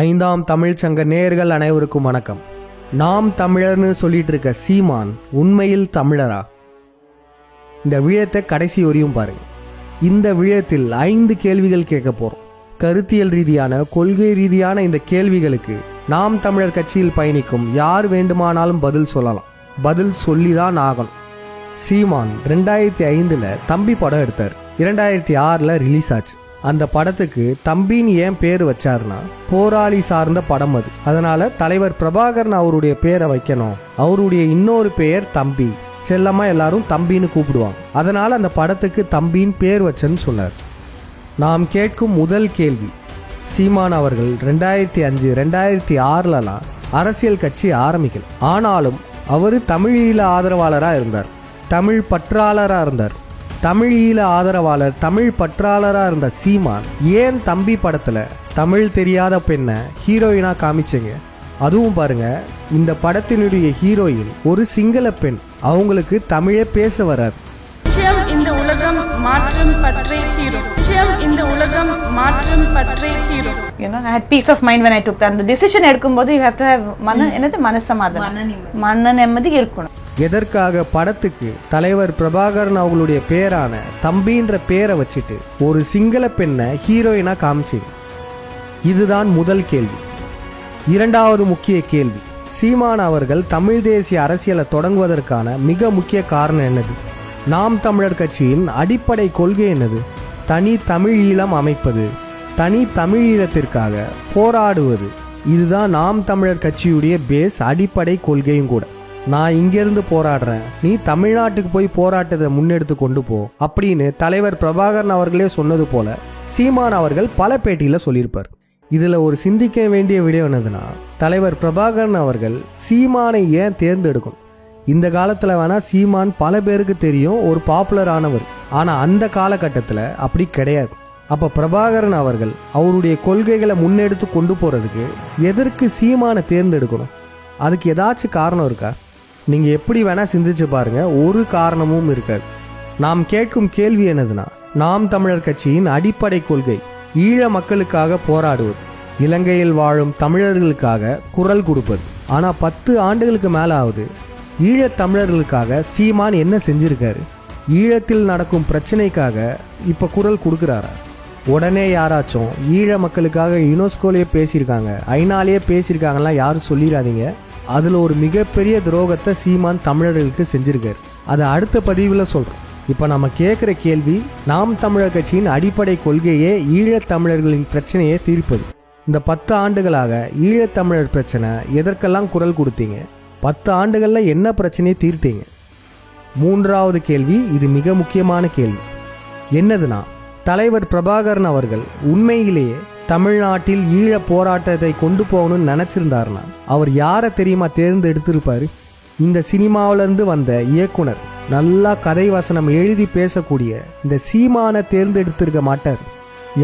ஐந்தாம் தமிழ் சங்க நேயர்கள் அனைவருக்கும் வணக்கம். நாம் தமிழர்னு சொல்லிட்டு இருக்க சீமான் உண்மையில் தமிழரா? இந்த விழயத்தை கடைசி வரையும் பாருங்க. இந்த விழயத்தில் ஐந்து கேள்விகள் கேட்க போறோம். கருத்தியல் ரீதியான கொள்கை ரீதியான இந்த கேள்விகளுக்கு நாம் தமிழர் கட்சியில் பயணிக்கும் யார் வேண்டுமானாலும் பதில் சொல்லலாம். பதில் சொல்லி தான் ஆகணும். சீமான் ரெண்டாயிரத்தி ஐந்தில் தம்பி படம் எடுத்தார். இரண்டாயிரத்தி ஆறில் ரிலீஸ் ஆச்சு. அந்த படத்துக்கு தம்பின்னு ஏன் பேர் வச்சாருன்னா போராளி சார்ந்த படம் அது. அதனால தலைவர் பிரபாகரன் அவருடைய பேரை வைக்கணும். அவருடைய இன்னொரு பெயர் தம்பி. செல்லமா எல்லாரும் தம்பின்னு கூப்பிடுவாங்க. அதனால அந்த படத்துக்கு தம்பின்னு பேர் வச்சேன்னு சொன்னார். நாம் கேட்கும் முதல் கேள்வி சீமான் அவர்கள் ரெண்டாயிரத்தி அஞ்சு ரெண்டாயிரத்தி ஆறுலலாம் அரசியல் கட்சி ஆரம்பிக்கல. ஆனாலும் அவர் தமிழீழ ஆதரவாளராக இருந்தார். தமிழ் பற்றாளராக இருந்தார். தமிழ் ஈழ ஆதரவாளர் தமிழ் பற்றாளராக இருந்த சீமான் ஏன் தம்பி படத்தில் தமிழ் தெரியாத பெண்ணை ஹீரோயினாக காமிச்சீங்க? அதுவும் பாருங்க இந்த படத்தினுடைய ஹீரோயின் ஒரு சிங்கள பெண். அவங்களுக்கு தமிழே பேச வராது. நிச்சயம் இந்த உலகம் மாற்றம் பற்றே தீரும். நிச்சயம் இந்த உலகம் மாற்றம் பற்றே தீரும். You know i had peace of mind when i took that. அந்த decision எடுக்கும்போது you have to have மன என்னது? மனசமாதானம். மன நிம்மதி இருக்கணும். எதற்காக படத்துக்கு தலைவர் பிரபாகரன் அவங்களுடைய பேரான தம்பின்ற பேரை வச்சுட்டு ஒரு சிங்கள பெண்ணை ஹீரோயினாக காமிச்சிங்க இதுதான் முதல் கேள்வி. இரண்டாவது முக்கிய கேள்வி. சீமான் அவர்கள் தமிழ் தேசிய அரசியலை தொடங்குவதற்கான மிக முக்கிய காரணம் என்னது? நாம் தமிழர் கட்சியின் அடிப்படை கொள்கை என்னது? தனி தமிழ் ஈழம் அமைப்பது தனி தமிழ் ஈழத்திற்காக போராடுவது இதுதான் நாம் தமிழர் கட்சியுடைய பேஸ் அடிப்படை கொள்கையும் கூட. நான் இங்கிருந்து போராடுறேன். நீ தமிழ்நாட்டுக்கு போய் போராட்டத்தை முன்னெடுத்து கொண்டு போ அப்படின்னு தலைவர் பிரபாகரன் அவர்களே சொன்னது போல சீமான் அவர்கள் பல பேட்டியில் சொல்லியிருப்பார். இதில் ஒரு சிந்திக்க வேண்டிய விடயம் என்னதுன்னா தலைவர் பிரபாகரன் அவர்கள் சீமானை ஏன் தேர்ந்தெடுக்கணும்? இந்த காலத்தில் வேணால் சீமான் பல பேருக்கு தெரியும் ஒரு பாப்புலர் ஆனவர். ஆனால் அந்த காலகட்டத்தில் அப்படி கிடையாது. அப்போ பிரபாகரன் அவர்கள் அவருடைய கொள்கைகளை முன்னெடுத்து கொண்டு போகிறதுக்கு எதற்கு சீமானை தேர்ந்தெடுக்கணும்? அதுக்கு ஏதாச்சும் காரணம் இருக்கா? நீங்க எப்படி வேணா சிந்திச்சு பாருங்க. ஒரு காரணமும் இருக்காது. நாம் கேட்கும் கேள்வி என்னதுன்னா நாம் தமிழர் கட்சியின் அடிப்படை கொள்கை ஈழ மக்களுக்காக போராடுவது இலங்கையில் வாழும் தமிழர்களுக்காக குரல் கொடுப்பது. ஆனா பத்து ஆண்டுகளுக்கு மேலே ஆகுது ஈழத் தமிழர்களுக்காக சீமான் என்ன செஞ்சிருக்காரு? ஈழத்தில் நடக்கும் பிரச்சனைக்காக இப்ப குரல் கொடுக்குறாரா? உடனே யாராச்சும் ஈழ மக்களுக்காக யுனெஸ்கோலேயே பேசியிருக்காங்க ஐநாலேயே பேசியிருக்காங்கலாம் யாரும் சொல்லிடாதீங்க அதில் ஒரு மிகப்பெரிய துரோகத்தை சீமான் தமிழர்களுக்கு செஞ்சிருக்கார். அதை அடுத்த பதிவில் சொல்கிறோம் இப்போ நம்ம கேட்குற கேள்வி நாம் தமிழர் கட்சியின் அடிப்படை கொள்கையே ஈழத்தமிழர்களின் பிரச்சனையை தீர்ப்பது. இந்த பத்து ஆண்டுகளாக ஈழத்தமிழர் பிரச்சனை எதற்கெல்லாம் குரல் கொடுத்தீங்க? பத்து ஆண்டுகளில் என்ன பிரச்சனையை தீர்த்தீங்க? மூன்றாவது கேள்வி இது மிக முக்கியமான கேள்வி. என்னதுன்னா தலைவர் பிரபாகரன் அவர்கள் உண்மையிலேயே தமிழ்நாட்டில் ஈழ போராட்டத்தை கொண்டு போகணும்னு நினச்சிருந்தாருன்னா அவர் யாரை தெரியுமா தேர்ந்தெடுத்திருப்பாரு? இந்த சினிமாவிலேருந்து வந்த இயக்குனர் நல்லா கதை வசனம் எழுதி பேசக்கூடிய இந்த சீமானை தேர்ந்தெடுத்திருக்க மாட்டார்.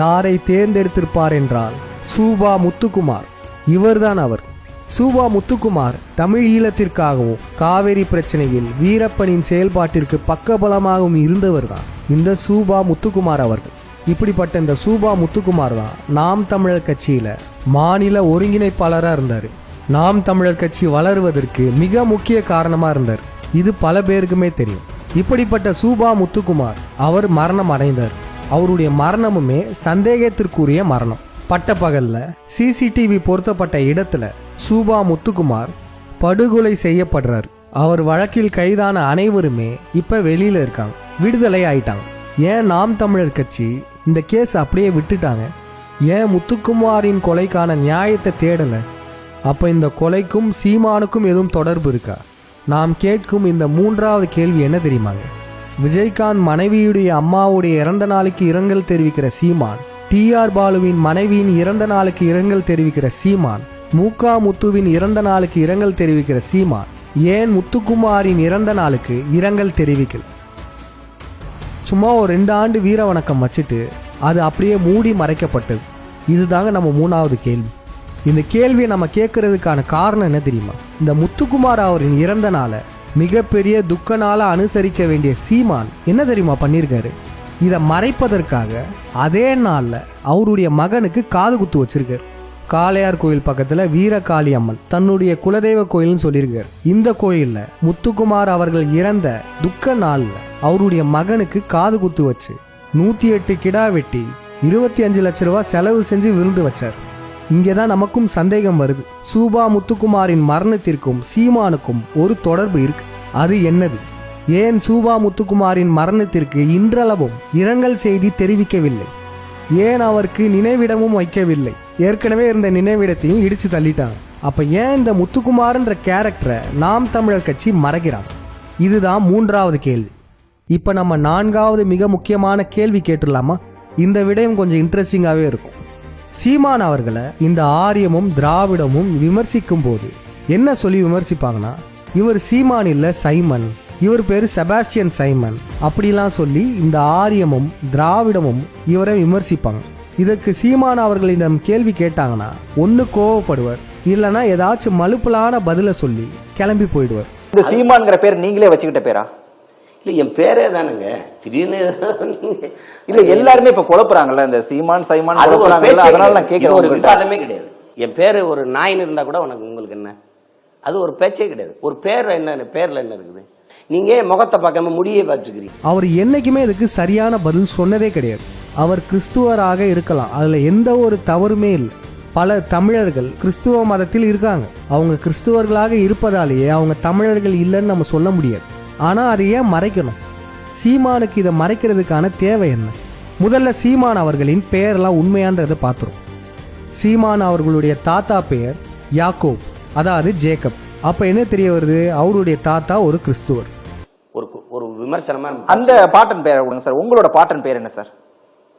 யாரை தேர்ந்தெடுத்திருப்பார் என்றால் சூபா முத்துக்குமார். இவர்தான் அவர். சூபா முத்துக்குமார் தமிழ் ஈழத்திற்காகவும் காவேரி பிரச்சனையில் வீரப்பனின் செயல்பாட்டிற்கு பக்கபலமாகவும் இருந்தவர் தான் இந்த சூபா முத்துக்குமார் அவர்கள். இப்படிப்பட்ட இந்த சூபா முத்துக்குமார் தான் நாம் தமிழர் கட்சியில மாநில ஒருங்கிணைப்பாளராக இருந்தார். நாம் தமிழர் கட்சி வளருவதற்கு மிக முக்கிய காரணமாக இருந்தார். இது பல பேருக்குமே தெரியும். இப்படிப்பட்ட சூபா முத்துக்குமார் அவர் மரணம் அடைந்தார். அவருடைய மரணமுமே சந்தேகத்திற்குரிய மரணம். பட்டப்பகல்ல சிசிடிவி பொருத்தப்பட்ட இடத்துல சூபா முத்துக்குமார் படுகொலை செய்யப்படுறார். அவர் வழக்கில் கைதான அனைவருமே இப்ப வெளியில இருக்காங்க. விடுதலை ஆயிட்டாங்க. ஏன் நாம் தமிழர் கட்சி இந்த கேஸ் அப்படியே விட்டுட்டாங்க. ஏன் முத்துக்குமாரின் கொலைக்கான நியாயத்தை தேடலை? அப்போ இந்த கொலைக்கும் சீமானுக்கும் எதுவும் தொடர்பு இருக்கா? நாம் கேட்கும் இந்த மூன்றாவது கேள்வி என்ன தெரியுமாங்க விஜயகாந்த் மனைவியுடைய அம்மாவுடைய இறந்த நாளுக்கு இரங்கல் தெரிவிக்கிற சீமான் டி ஆர் பாலுவின் மனைவியின் இறந்த நாளுக்கு இரங்கல் தெரிவிக்கிற சீமான் மூகா முத்துவின் இறந்த நாளுக்கு இரங்கல் தெரிவிக்கிற சீமான். ஏன் முத்துக்குமாரின் இறந்த நாளுக்கு இரங்கல் தெரிவிக்கல? சும்மா ஒரு ரெண்டு ஆண்டு வீர வணக்கம் வச்சுட்டு அது அப்படியே மூடி மறைக்கப்பட்டது இதுதாங்க நம்ம மூணாவது கேள்வி. இந்த கேள்வியை நம்ம கேட்கறதுக்கான காரணம் என்ன தெரியுமா? இந்த முத்துக்குமார் அவரின் இறந்த நாளை மிகப்பெரிய துக்க அனுசரிக்க வேண்டிய சீமான் என்ன தெரியுமா பண்ணியிருக்காரு இதை மறைப்பதற்காக அதே நாளில் அவருடைய மகனுக்கு காது குத்து வச்சிருக்காரு. காளையார் கோயில் பக்கத்துல வீரகாளி அம்மன் தன்னுடைய குலதெய்வ கோயில்னு சொல்லியிருக்காரு. இந்த கோயில்ல முத்துக்குமார் அவர்கள் இறந்த துக்க நாள்ல அவருடைய மகனுக்கு காது குத்து வச்சு நூத்தி எட்டு கிடா வெட்டி இருபத்தி அஞ்சு லட்ச ரூபா செலவு செஞ்சு விருந்து வச்சார். இங்கேதான் நமக்கும் சந்தேகம் வருது. சூபா முத்துக்குமாரின் மரணத்திற்கும் சீமானுக்கும் ஒரு தொடர்பு இருக்கு. அது என்னது? ஏன் சூபா முத்துக்குமாரின் மரணத்திற்கு இன்றளவும் இரங்கல் செய்தி தெரிவிக்கவில்லை? ஏன் அவருக்கு நினைவிடமும் வைக்கவில்லை? ஏற்கனவே இருந்த நினைவிடத்தையும் இடிச்சு தள்ளிட்டாங்க அப்ப ஏன் இந்த முத்துக்குமார்ன்ற கேரக்டரை நாம் தமிழர் கட்சி மறைக்கிறான்? இதுதான் மூன்றாவது கேள்வி. இப்ப நம்ம நான்காவது மிக முக்கியமான கேள்வி கேட்டுடலாமா? இந்த விடயம் கொஞ்சம் இன்ட்ரெஸ்டிங்காகவே இருக்கும். சீமான் அவர்களை இந்த ஆரியமும் திராவிடமும் விமர்சிக்கும் போது என்ன சொல்லி விமர்சிப்பாங்கன்னா இவர் சீமான் இல்ல சைமன் இவர் பேர் செபாஸ்டியன் சைமன் அப்படிலாம் சொல்லி இந்த ஆரியமும் திராவிடமும் இவரை விமர்சிப்பாங்க. இதற்கு சீமான் அவர்களிடம் கேள்வி கேட்டாங்கன்னா ஒன்று கோவப்படுவர். இல்லைன்னா ஏதாச்சும் மலுப்பலான பதிலை சொல்லி கிளம்பி போயிடுவார். இந்த சீமான்ங்கிற பேர் நீங்களே வச்சுக்கிட்ட பேரா? இல்லை என் பேரே தானுங்க. திடீர்னு இல்ல எல்லாருமே இப்ப குழப்புறாங்கல்ல இந்த சீமான் சைமான் அது ஒரு குழப்புறாங்கல்ல பேச்சே அதனால நான் கிடையாது. இது ஒரு கேட்கிறேன் விவாதமே கிடையாது. என் பேரு ஒரு நாயின் இருந்தா கூட உனக்கு உங்களுக்கு என்ன? அது ஒரு பேச்சே கிடையாது. ஒரு பேர் என்ன பேர்ல என்ன இருக்குது? நீங்க ஏன் முகத்தை பார்க்காம முடியே பார்த்துக்கிறீங்க? அவர் என்னைக்குமே இதுக்கு சரியான பதில் சொன்னதே கிடையாது. அவர் கிறிஸ்துவராக இருக்கலாம். அதுல எந்த ஒரு தவறுமே இல்லை. பல தமிழர்கள் கிறிஸ்துவ மதத்தில் இருக்காங்க. அவங்க கிறிஸ்துவர்களாக இருப்பதாலேயே அவங்க தமிழர்கள் இல்லைன்னு நம்ம சொல்ல முடியாது. ஆனா அதை ஏன் மறைக்கணும்? சீமானுக்கு இதை மறைக்கிறதுக்கான தேவை என்ன? முதல்ல சீமான் அவர்களின் பெயர்லாம் உண்மையான்றதை பார்த்துரும் சீமான் அவர்களுடைய தாத்தா பெயர் யாக்கோப் அதாவது ஜேக்கப். அப்ப என்ன தெரிய வருது? அவருடைய தாத்தா ஒரு கிறிஸ்துவர். ஒரு ஒரு விமர்சனமா நம்ம அந்த பாட்டன் பேரை கொடுங்க சார். உங்களோட பாட்டன் பேர் என்ன சார்?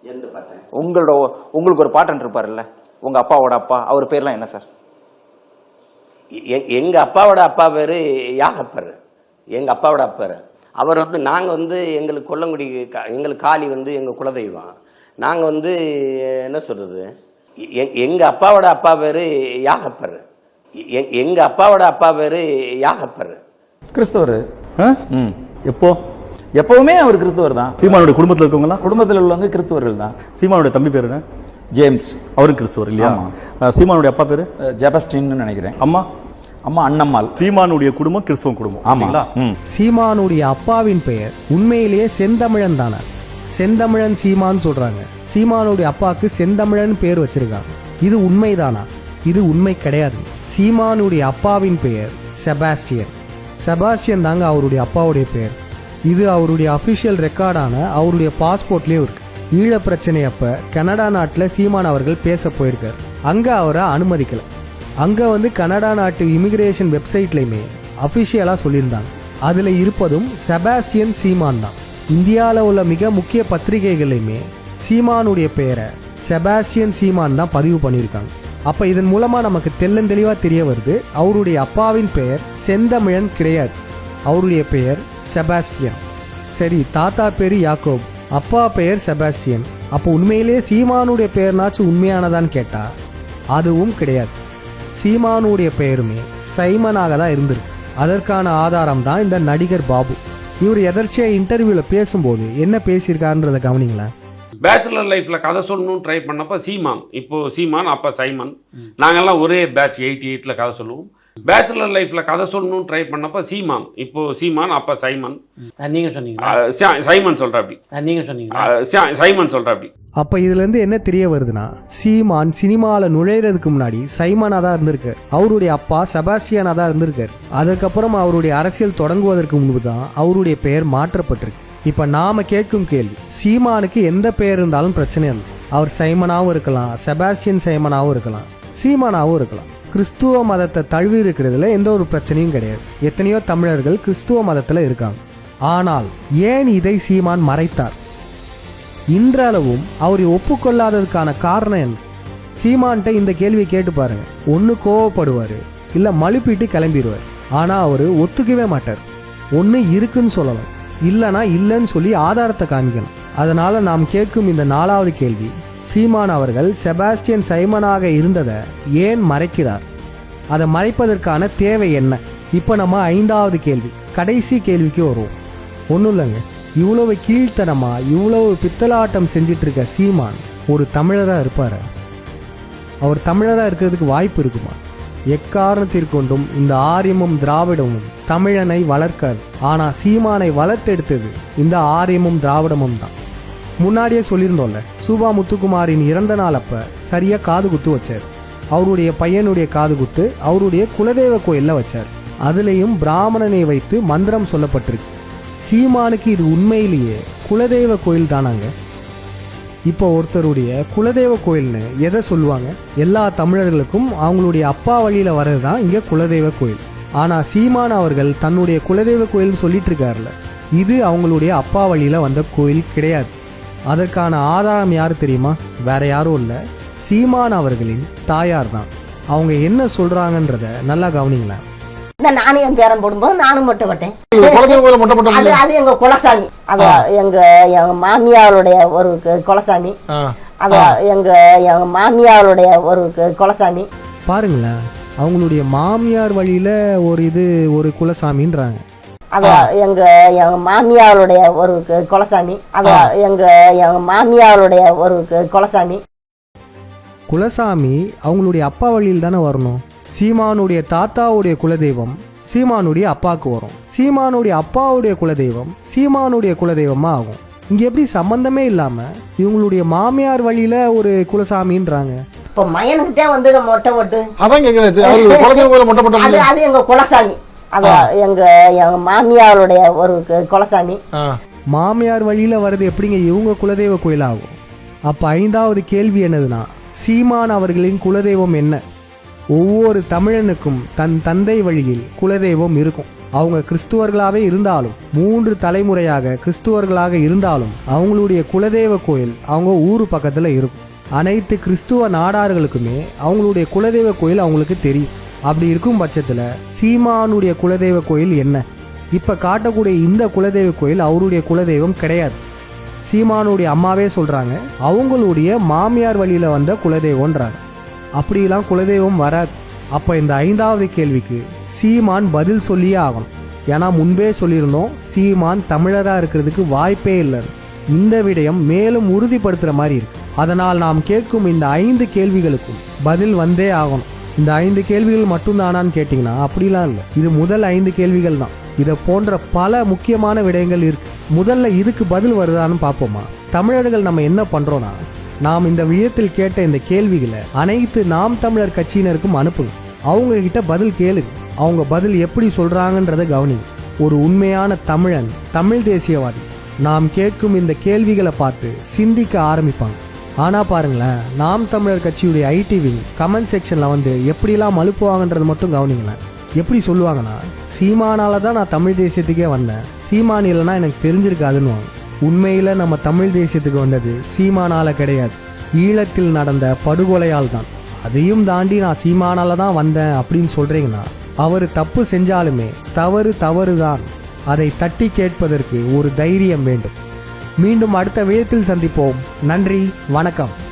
எந்த பார்த்தேன் உங்களோட உங்களுக்கு ஒரு பாட்டன் இருப்பாருல்ல உங்க அப்பாவோட அப்பா அவர் பேர்லாம் என்ன சார்? எங்க அப்பாவோட அப்பா பேரு யாகப்பர் எங்க அப்பாவோட அப்பாரு அவர் வந்து நாங்க வந்து எங்களுக்கு கொல்லங்குடி கா- எங்களுக்கு காளி வந்து எங்க குலதெய்வம். நாங்க வந்து என்ன சொல்றது? எ- எங்க அப்பாவோட அப்பா பேரு யாகப்பர். எ- எங்க அப்பாவோட அப்பா பேரு யாகப்பர். கிறிஸ்தவர். ம். எப்போ? எப்பவுமே அவர் கிறிஸ்தவர் தான். சீமானுடைய குடும்பத்துல இருக்கவங்கலாம்? குடும்பத்தில் உள்ளவங்க கிறிஸ்தவர்கள் தான். சீமானுடைய தம்பி பேரு என்ன? ஜேம்ஸ். அவரும் கிறிஸ்துவர் இல்லையா? சீமானுடைய அப்பா பேரு? ஜெபஸ்டின்னு நினைக்கிறேன். அம்மா? அம்மா அண்ணம்மாள். சீமானுடைய குடும்பம் கிறிஸ்துவ குடும்பம். ஆமா. இல்லைங்களா? ம். சீமானுடைய அப்பாவின் பெயர் உண்மையிலேயே செந்தமிழன் தானே? செந்தமிழன் சீமான் சொல்றாங்க. சீமானுடைய அப்பாவுக்கு செந்தமிழன் பேர் வச்சிருக்காங்க. இது உண்மைதானா? இது உண்மை கிடையாது. சீமானுடைய அப்பாவின் பெயர் செபாஸ்டியன். செபாஸ்டியன் தாங்க அவருடைய அப்பாவுடைய பெயர். இது அவருடைய அஃபிஷியல் ரெக்கார்டான அவருடைய பாஸ்போர்ட்லேயும் இருக்கு. ஈழ பிரச்சனை அப்ப கனடா நாட்டில் சீமான் அவர்கள் பேச போயிருக்கார். அங்க அவரை அனுமதிக்கல. அங்க வந்து கனடா நாட்டு இமிகிரேஷன் வெப்சைட்லையுமே அஃபிஷியலாக சொல்லியிருந்தாங்க. அதுல இருப்பதும் செபாஸ்டியன் சீமான் தான். இந்தியாவில் உள்ள மிக முக்கிய பத்திரிகைகளையுமே சீமானுடைய பெயரை செபாஸ்டியன் சீமான் தான் பதிவு பண்ணியிருக்காங்க. அப்ப இதன் மூலமா நமக்கு தெள்ளந்தெளிவா தெரிய வருது. அவருடைய அப்பாவின் பெயர் செந்தமிழன் கிடையாது. அவருடைய பெயர் செபாஸ்டியன் சரி தாத்தா பேரு யாக்கோப் அப்பா பெயர் செபாஸ்டியன் அப்போ உண்மையிலேயே சீமானுடைய பெயர்னாச்சும் உண்மையானதான்னு கேட்டா அதுவும் கிடையாது. சீமானுடைய பெயருமே சைமனாக தான் இருந்திருக்கு. அதற்கான ஆதாரம் தான் இந்த நடிகர் பாபு. இவர் எதர்ச்சியா இன்டர்வியூல பேசும்போது என்ன பேசியிருக்காருன்றதை கவனிங்களேன் பேச்சுலர் லைஃப்ல கதை சொல்லணும்னு ட்ரை பண்ணப்ப சீமான். இப்போ சீமான் அப்ப சைமன். நாங்கெல்லாம் ஒரே பேட்ச் எயிட்டி எயிட்ல கதை சொல்லுவோம். பேச்சுலர் லைஃப்ல கதை சொல்லணும்னு ட்ரை பண்ணப்ப சீமான். இப்போ சீமான் அப்ப சைமன். நீங்க சொன்னீங்களா? அஹ் சை- சைமன் சொல்ற அப்படி நீங்க சொன்னீங்களா? அஹ் சை- சைமன் சொல்ற அப்படி அப்ப இதுல இருந்து என்ன தெரிய வருதுன்னா சீமான் சினிமால நுழையிறதுக்கு முன்னாடி சைமனா தான் இருந்திருக்கார். அவருடைய அப்பா செபாஸ்டியனா தான் இருந்திருக்கார். அதுக்கப்புறம் அவருடைய அரசியல் தொடங்குவதற்கு முன்பு தான் அவருடைய பெயர் மாற்றப்பட்டிருக்கு. இப்ப நாம கேட்கும் கேள்வி சீமானுக்கு எந்த பெயர் இருந்தாலும் பிரச்சனை இல்லை. அவர் சைமனாவும் இருக்கலாம் செபாஸ்டியன் சைமனாவும் இருக்கலாம் சீமானாவும் இருக்கலாம். கிறிஸ்துவ மதத்தை தழுவி இருக்கிறதுல எந்த ஒரு பிரச்சனையும் கிடையாது. எத்தனையோ தமிழர்கள் கிறிஸ்துவ மதத்தில் இருக்காங்க. ஆனால் ஏன் இதை சீமான் மறைத்தார்? இன்றளவும் அவர் ஒப்புக்கொள்ளாததுக்கான காரணம் என்ன? சீமான்ட்ட இந்த கேள்வி கேட்டு பாருங்க. ஒன்று கோவப்படுவார் இல்லை மழுப்பிட்டு கிளம்பிடுவார். ஆனால் அவர் ஒத்துக்கவே மாட்டார். ஒன்று இருக்குன்னு சொல்லலாம் இல்லைனா இல்லைன்னு சொல்லி ஆதாரத்தை காமிக்கணும். அதனால நாம் கேட்கும் இந்த நாலாவது கேள்வி சீமான் அவர்கள் செபாஸ்டியன் சைமனாக இருந்ததை ஏன் மறைக்கிறார்? அதை மறைப்பதற்கான தேவை என்ன? இப்போ நம்ம ஐந்தாவது கேள்வி கடைசி கேள்விக்கு வருவோம். ஒன்றும் இல்லைங்க. இவ்வளவு கீழ்த்தனமா இவ்வளவு பித்தலாட்டம் செஞ்சிட்டு இருக்க சீமான் ஒரு தமிழராக இருப்பார். அவர் தமிழராக இருக்கிறதுக்கு வாய்ப்பு இருக்குமா? எக்காரணத்திற்கொண்டும் இந்த ஆரியமும் திராவிடமும் தமிழனை வளர்க்காது. ஆனால் சீமானை வளர்த்தெடுத்தது இந்த ஆரியமும் திராவிடமும் தான். முன்னாடியே சொல்லியிருந்தோம்ல சூபா முத்துக்குமாரின் இறந்த நாள் அப்ப சரியா காது குத்து வச்சார். அவருடைய பையனுடைய காது குத்து அவருடைய குலதெய்வ கோயில்ல வச்சார். அதுலேயும் பிராமணனை வைத்து மந்திரம் சொல்லப்பட்டிருக்கு. சீமானுக்கு இது உண்மையிலேயே குலதெய்வ கோயில் தானாங்க. இப்போ ஒருத்தருடைய குலதெய்வ கோயில்னு எதை சொல்லுவாங்க? எல்லா தமிழர்களுக்கும் அவங்களுடைய அப்பா வழியில் வர்றது தான் இங்கே குலதெய்வ கோயில். ஆனால் சீமான் அவர்கள் தன்னுடைய குலதெய்வ கோயில் சொல்லிட்டு இருக்காருல்ல இது அவங்களுடைய அப்பா வழியில் வந்த கோயில் கிடையாது. அதற்கான ஆதாரம் யாரு தெரியுமா? வேற யாரும் இல்ல. சீமான் அவர்களின் தாயார் தான். அவங்க என்ன சொல்றாங்கன்றத நல்லா கவனிங்களேன் இந்த நானும் என் பேரன் போடும்போது நானும் மொட்டை போட்டேன். அது அது எங்க குலசாமி. அது எங்க எங்க மாமியாருடைய ஒரு குலசாமி. அது எங்க எங்க மாமியாருடைய ஒரு குலசாமி. பாருங்களேன். அவங்களுடைய மாமியார் வழியில ஒரு இது ஒரு குலசாமின்றாங்க. அது எங்க எங்க மாமியாருடைய ஒரு குலசாமி. அது எங்க எங்க மாமியாருடைய ஒரு குலசாமி. குலசாமி அவங்களுடைய அப்பா வழியில் தானே வரணும். சீமானுடைய தாத்தாவுடைய குலதெய்வம் சீமானுடைய அப்பாவுக்கு வரும். சீமானுடைய அப்பாவுடைய குலதெய்வம் சீமானுடைய குலதெய்வமா ஆகும். இங்க எப்படி சம்பந்தமே இல்லாம இவங்களுடைய மாமியார் வழியில ஒரு குலசாமின்றாங்க. இப்ப மயனுக்கிட்டே வந்து மொட்டை போட்டு. அதான் கேட்கிறேன் அவருக்கு குலதெய்வ கோயில மொட்டை போட்ட அது அது எங்க குலசாமி. அது எங்க எங்க மாமியாருடைய ஒரு குலசாமி. மாமியார் வழியில வர்றது எப்படிங்க? இவங்க குலதெய்வ கோயிலாகும். அப்ப ஐந்தாவது கேள்வி என்னதுன்னா சீமான் அவர்களின் குலதெய்வம் என்ன? ஒவ்வொரு தமிழனுக்கும் தன் தந்தை வழியில் குலதெய்வம் இருக்கும். அவங்க கிறிஸ்துவர்களாவே இருந்தாலும் மூன்று தலைமுறையாக கிறிஸ்துவர்களாக இருந்தாலும் அவங்களுடைய குலதெய்வ கோயில் அவங்க ஊரு பக்கத்துல இருக்கும். அனைத்து கிறிஸ்துவ நாடார்களுக்குமே அவங்களுடைய குலதெய்வ கோயில் அவங்களுக்கு தெரியும். அப்படி இருக்கும் பட்சத்தில் சீமானுடைய குலதெய்வ கோயில் என்ன? இப்போ காட்டக்கூடிய இந்த குலதெய்வ கோயில் அவருடைய குலதெய்வம் கிடையாது. சீமானுடைய அம்மாவே சொல்கிறாங்க அவங்களுடைய மாமியார் வழியில் வந்த குலதெய்வன்றாங்க அப்படிலாம் குலதெய்வம் வராது. அப்போ இந்த ஐந்தாவது கேள்விக்கு சீமான் பதில் சொல்லியே ஆகணும். ஏன்னா முன்பே சொல்லியிருந்தோம் சீமான் தமிழராக இருக்கிறதுக்கு வாய்ப்பே இல்லை இந்த விடயம் மேலும் உறுதிப்படுத்துகிற மாதிரி இருக்கு. அதனால் நாம் கேட்கும் இந்த ஐந்து கேள்விகளுக்கும் பதில் வந்தே ஆகணும். இந்த ஐந்து கேள்விகள் மட்டும்தானான்னு கேட்டிங்கன்னா அப்படிலாம் இல்லை. இது முதல் ஐந்து கேள்விகள் தான். இதை போன்ற பல முக்கியமான விடயங்கள் இருக்கு. முதல்ல இதுக்கு பதில் வருதான்னு பார்ப்போமா? தமிழர்கள் நம்ம என்ன பண்றோம்னா நாம் இந்த வியத்தில் கேட்ட இந்த கேள்விகளை அனைத்து நாம் தமிழர் கட்சியினருக்கும் அனுப்புங்க. அவங்க கிட்ட பதில் கேளுங்க. அவங்க பதில் எப்படி சொல்றாங்கன்றத கவனிங்க. ஒரு உண்மையான தமிழன் தமிழ் தேசியவாதி நாம் கேட்கும் இந்த கேள்விகளை பார்த்து சிந்திக்க ஆரம்பிப்பாங்க. ஆனால் பாருங்களேன் நாம் தமிழர் கட்சியுடைய ஐடி விங் கமெண்ட் செக்ஷனில் வந்து எப்படிலாம் அனுப்புவாங்கன்றது மட்டும் கவனிங்களேன். எப்படி சொல்லுவாங்கன்னா சீமானால தான் நான் தமிழ் தேசியத்துக்கே வந்தேன். சீமான் இல்லைனா எனக்கு தெரிஞ்சிருக்காதுன்னு உண்மையில் நம்ம தமிழ் தேசியத்துக்கு வந்தது சீமானால கிடையாது. ஈழத்தில் நடந்த படுகொலையால் தான். அதையும் தாண்டி நான் சீமானால தான் வந்தேன் அப்படின்னு சொல்கிறீங்கன்னா அவர் தப்பு செஞ்சாலுமே தவறு தவறு தான் அதை தட்டி கேட்பதற்கு ஒரு தைரியம் வேண்டும். மீண்டும் அடுத்த விதத்தில் சந்திப்போம். நன்றி வணக்கம்.